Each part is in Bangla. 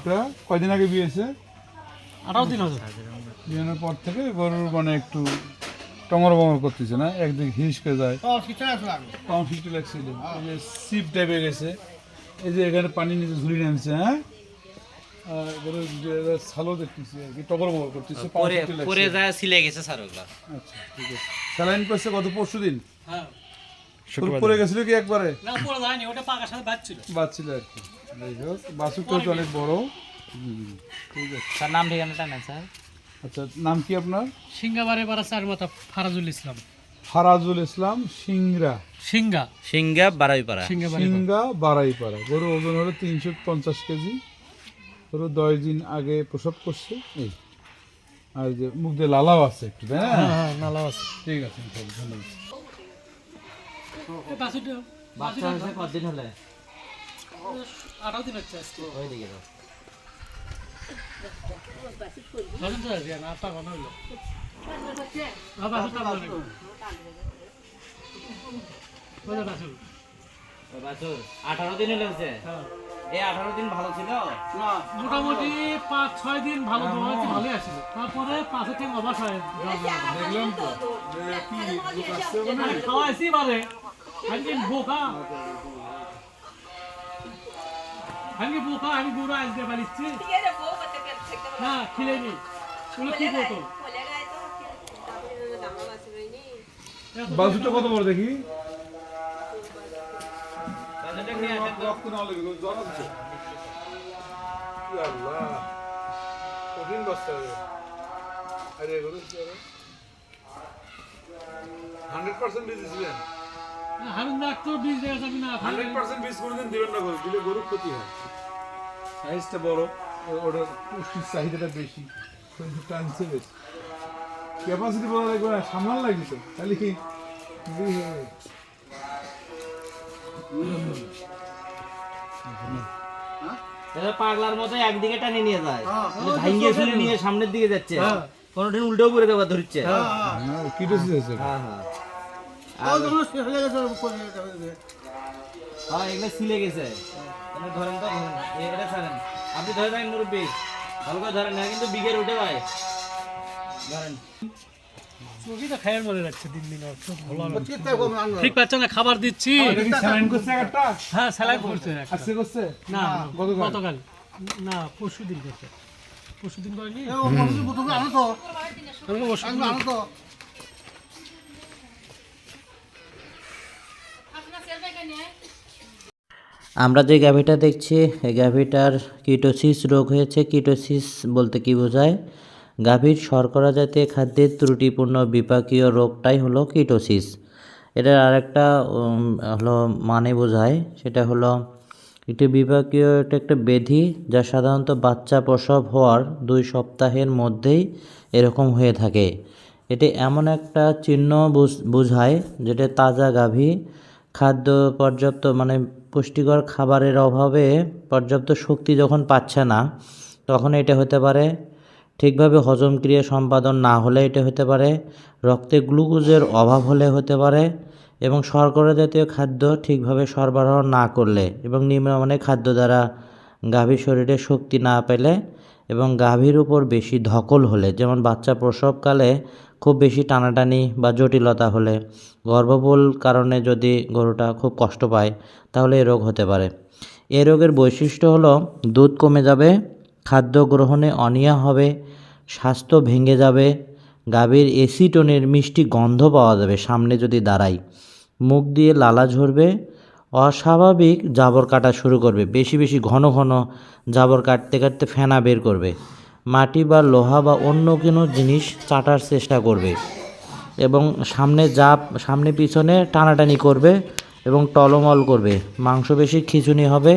গরুটা কয়দিন আগে বিয়েছে আঠারো দিন হবে বিয়ানোর পর থেকে গরুর মানে একটু টমর বমর করতেছে না? একদিকে হিস করে যায় কম ফিফটি লাগছিল। এই যে সিপ টাইপে গেছে। এই যে এখানে পানি নিচে ঝুলি নামছে হ্যাঁ? আর গরুর যে ছালো দেখতেছি আর কি টমর বমর করতেছে পরে পরে যায় সিলে গেছে স্যার আচ্ছা ঠিক আছে। স্যালাইন করছে গত পরশু দিন হ্যাঁ। পরে গেছিল কি একবারে? না পড়ে যায়নি ওটা পাকার সাথে বাজছিল। আর কি। যাই হোক বাসুকটা তো অনেক বড়। ঠিক আছে। স্যার নাম ঠিকানাটা নেন স্যার। আচ্ছা নাম কি আপনার? সিঙ্গাবারে পাড়া চার মাথা ফারাজুল ইসলাম। ফারাজুল ইসলাম সিংরা। সিঙ্গা সিঙ্গা বারাইপাড়া। সিংগা বারাইপাড়া। গরু ওজন হলো তিনশো পঞ্চাশ কেজি। গরু দশ দিন আগে প্রসব করছে। এই আর যে মুখ দিয়ে লালাও আছে একটু তাই না? হ্যাঁ হ্যাঁ আছে। ঠিক আছে ধন্যবাদ। বাচ্চা হয়েছে কতদিন হলে? আঠারো দিন হচ্ছে আজকে। ওই দিকে দাও। তো আজকে না আটটা ঘণ্টা হইল হ্যাঁ আঠারো দিন হলে হয়েছে? হ্যাঁ। এই আঠারো দিন ভালো ছিল? মোটামুটি পাঁচ ছয় দিন ভালো ভালোই আসছিল তারপরে পাঁচের থেকে অবাস হয়। দেখলাম তো। যে কি লোক আসছে ওখানে? আমি খাওয়াইছি বারে আমি বোকা আমি বোকা আমি বুড়ো আসতে পারিছি না খিলে নি ওগুলো কি করতো বাছুরটা কত বড় দেখি বাছুরটা নিয়ে আসেন তো। রক্ত না আল্লাহ কঠিন আরে হান্ড্রেড পার্সেন্ট বীজ হান্ড্রেড পার্সেন্ট বীজ কোনোদিন দিবেন না দিলে গরু ক্ষতি হয়। সাইজটা বড় ওটার পুষ্টির চাহিদাটা বেশি শরীর টানছে বেশি। ক্যাপাসিটি বড় লাগবে না সামলান লাগবে তো খালি কি? পাগলার মতো একদিকে টানে নিয়ে যায় ভাঙ্গিয়ে ফেলে নিয়ে সামনের দিকে যাচ্ছে। কোনোদিন উল্টেও করে দেওয়া ধরছে। হ্যাঁ হ্যাঁ। হ্যাঁ এগুলো সিলে গেছে। ধরেন তো এটা ছাড়েন। আপনি ধরে থাকেন মুরব্বী। ভালো করে ধরেন না কিন্তু বিঘের উঠে ভাই। ধরেন। চোখই খায়ের মনে রাখছে দিন দিন ওর চোখ ভালো ঠিক পাচ্ছে না খাবার দিচ্ছি। স্যালাইন করছে একটা? হ্যাঁ স্যালাইন করছে আজকে করছে? না গতকাল? না পরশু দিন করছে পরশু দিন করেনি আমাকে পরশু দিন- আমরা যে গাভীটা দেখছি, এই গাভীটার কিটোসিস রোগ হয়েছে। কিটোসিস বলতে কি বোঝায়? গাভীর শর্করা জাতীয় খাদ্যের ত্রুটিপূর্ণ বিপাকীয় রোগটাই হলো কিটোসিস। এটার আরেকটা হলো মানে বোঝায়, সেটা হলো একটি বিপাকীয় এটা একটা বেধি যা সাধারণত বাচ্চা প্রসব হওয়ার দুই সপ্তাহের মধ্যেই এরকম হয়ে থাকে। এটি এমন একটা চিহ্ন বুঝ- বোঝায় যেটা তাজা গাভী খাদ্য পর্যাপ্ত মানে পুষ্টিকর খাবারের অভাবে পর্যাপ্ত শক্তি যখন পাচ্ছে না, তখন এটা হতে পারে ঠিকভাবে হজম ক্রিয়া সম্পাদন না হলে এটা হতে পারে, রক্তে গ্লুকোজের অভাব হলে হতে পারে এবং শর্করা জাতীয় খাদ্য ঠিকভাবে সরবরাহ না করলে এবং নিম্নমানের খাদ্য দ্বারা গাভীর শরীরে শক্তি না পেলে এবং গাভীর উপর বেশি ধকল হলে, যেমন বাচ্চা প্রসবকালে খুব বেশি টানাটানি বা জটিলতা হলে গর্ভবল কারণে যদি গরুটা খুব কষ্ট পায়, তাহলে এ রোগ হতে পারে। এ রোগের বৈশিষ্ট্য হলো, দুধ কমে যাবে, খাদ্য গ্রহণে অনিয়া হবে, স্বাস্থ্য ভেঙে যাবে, গাভীর এসিটনের মিষ্টি গন্ধ পাওয়া যাবে সামনে যদি দাঁড়াই মুখ দিয়ে লালা ঝরবে, অস্বাভাবিক জাবর কাটা শুরু করবে, বেশি বেশি ঘন ঘন জাবর কাটতে কাটতে ফেনা বের করবে। মাটি বা লোহা বা অন্য কোনো জিনিস চাটার চেষ্টা করবে এবং সামনে যা সামনে পিছনে টানাটানি করবে এবং টলমল করবে। মাংস বেশি খিচুনি হবে,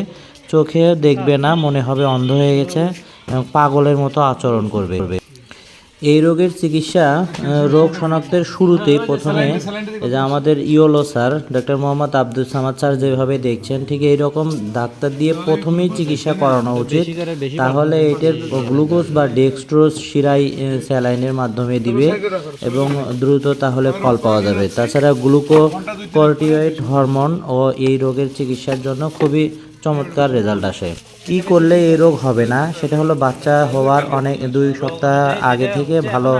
চোখে দেখবে না, মনে হবে অন্ধ হয়ে গেছে এবং পাগলের মতো আচরণ করবে। এই রোগের চিকিৎসা রোগ শনাক্তের শুরুতে প্রথমে যে আমাদের yellow sir doctor Mohammad Abdul Samad sir যেভাবে দেখছেন, ঠিক এই রকম ডাক্তার দিয়ে প্রথমেই চিকিৎসা করানো উচিত। তাহলে এটার গ্লুকোজ বা ডেক্সট্রোজ শিরাই স্যালাইনের মাধ্যমে দিবে এবং দ্রুত তাহলে ফল পাওয়া যাবে। তাছাড়া গ্লুকো কর্টিওয়েড হরমোন ও এই রোগের চিকিৎসার জন্য খুবই চমৎকার রেজাল্ট আসে। কি করলে এই রোগ হবে না? সেটা হলো বাচ্চা হওয়ার অনেক দুই সপ্তাহ আগে থেকে ভালো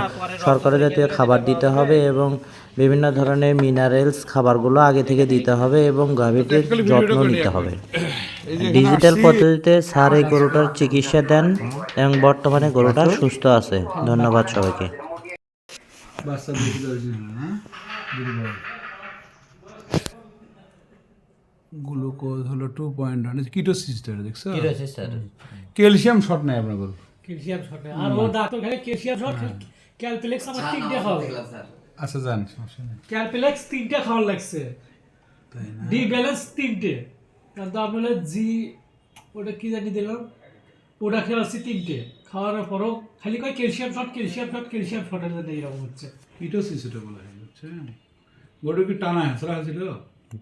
শর্করা জাতীয় খাবার দিতে হবে এবং বিভিন্ন ধরনের মিনারেলস খাবারগুলো আগে থেকে দিতে হবে এবং গাভীটির যত্ন নিতে হবে। ডিজিটাল পদ্ধতিতে স্যার এই গরুটার চিকিৎসা দেন এবং বর্তমানে গরুটা সুস্থ আছে। ধন্যবাদ সবাইকে বাচ্চা বেশি দরকার না দুর্বল গ্লুকোজ হলো টু পয়েন্ট ওয়ান কিটোসিস্টার দেখছ? ক্যালসিয়াম শট নেই আপনার গরু ক্যালসিয়াম শট আর ও ডাক্তার খালি ক্যালসিয়াম শট ক্যালপিলেক্স আমার তিনটে খাওয়া আচ্ছা জান নেই। তিনটে খাওয়ার লাগছে। ডি ব্যালেন্স তিনটে। কিন্তু আপনার জি ওটা কি জানি দিলাম? ওটা খেলাচ্ছি তিনটে। খাওয়ানোর পরও খালি কয় calcium shot calcium shot calcium শটের জন্য এইরকম হচ্ছে। কিটোসিস এটা বলা হয় বুঝছেন? গরু কি টানা হেঁচড়া হয়েছিল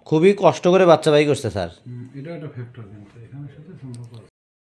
খুবই কষ্ট করে বাচ্চা বাই করছে স্যার। এটা একটা ফ্যাক্টর কিন্তু এখানে সাথে সম্পর্ক